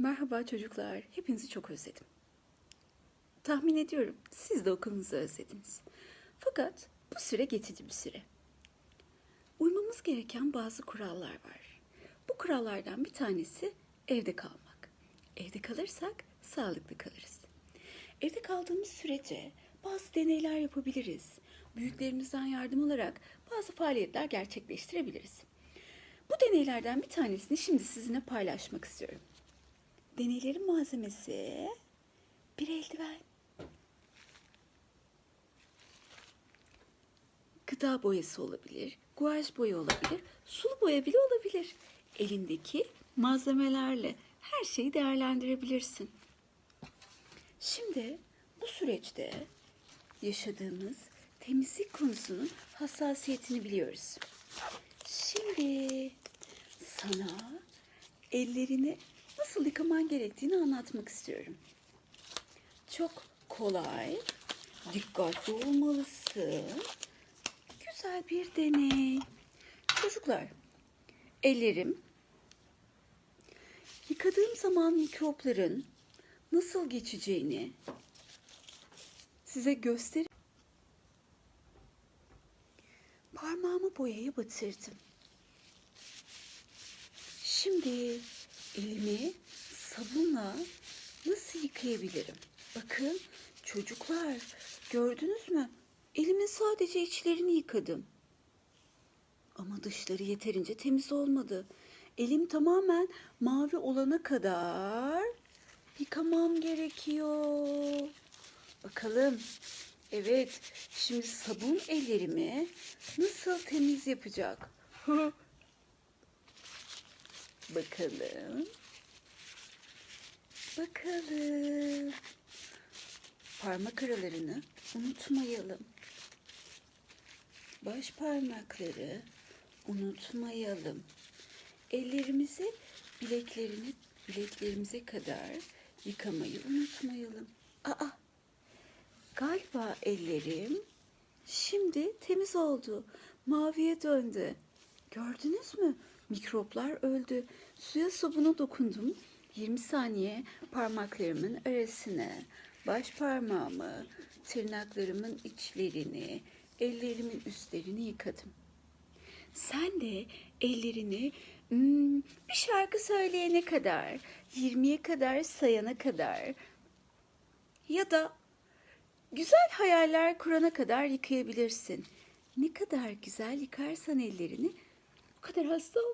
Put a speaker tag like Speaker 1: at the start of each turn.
Speaker 1: Merhaba çocuklar. Hepinizi çok özledim. Tahmin ediyorum siz de okulunuzu özlediniz. Fakat bu süre geçici bir süre. Uymamız gereken bazı kurallar var. Bu kurallardan bir tanesi evde kalmak. Evde kalırsak sağlıklı kalırız. Evde kaldığımız sürece bazı deneyler yapabiliriz. Büyüklerimizden yardım alarak bazı faaliyetler gerçekleştirebiliriz. Bu deneylerden bir tanesini şimdi sizinle paylaşmak istiyorum. Deneylerin malzemesi bir eldiven. Gıda boyası olabilir, guaj boya olabilir, sulu boya bile olabilir. Elindeki malzemelerle her şeyi değerlendirebilirsin. Şimdi bu süreçte yaşadığımız temizlik konusunun hassasiyetini biliyoruz. Şimdi sana ellerini nasıl yıkaman gerektiğini anlatmak istiyorum. Çok kolay, dikkatli olmalısın. Güzel bir deney. Çocuklar, ellerim yıkadığım zaman mikropların nasıl geçeceğini size göster. Parmağımı boyaya batırdım. Şimdi elimi sabunla nasıl yıkayabilirim? Bakın çocuklar gördünüz mü? Elimin sadece içlerini yıkadım. Ama dışları yeterince temiz olmadı. Elim tamamen mavi olana kadar yıkamam gerekiyor. Bakalım. Evet, şimdi sabun ellerimi nasıl temiz yapacak? Bakalım. Bakalım. Parmak aralarını unutmayalım. Baş parmakları unutmayalım. Ellerimizi bileklerini bileklerimize kadar yıkamayı unutmayalım. Aa, galiba ellerim şimdi temiz oldu. Maviye döndü. Gördünüz mü? Mikroplar öldü. Suya sabuna dokundum. 20 saniye parmaklarımın arasını, baş parmağımı, tırnaklarımın içlerini, ellerimin üstlerini yıkadım. Sen de ellerini hmm, bir şarkı söyleyene kadar, 20'ye kadar sayana kadar ya da güzel hayaller kurana kadar yıkayabilirsin. Ne kadar güzel yıkarsan ellerini o kadar hasta olma.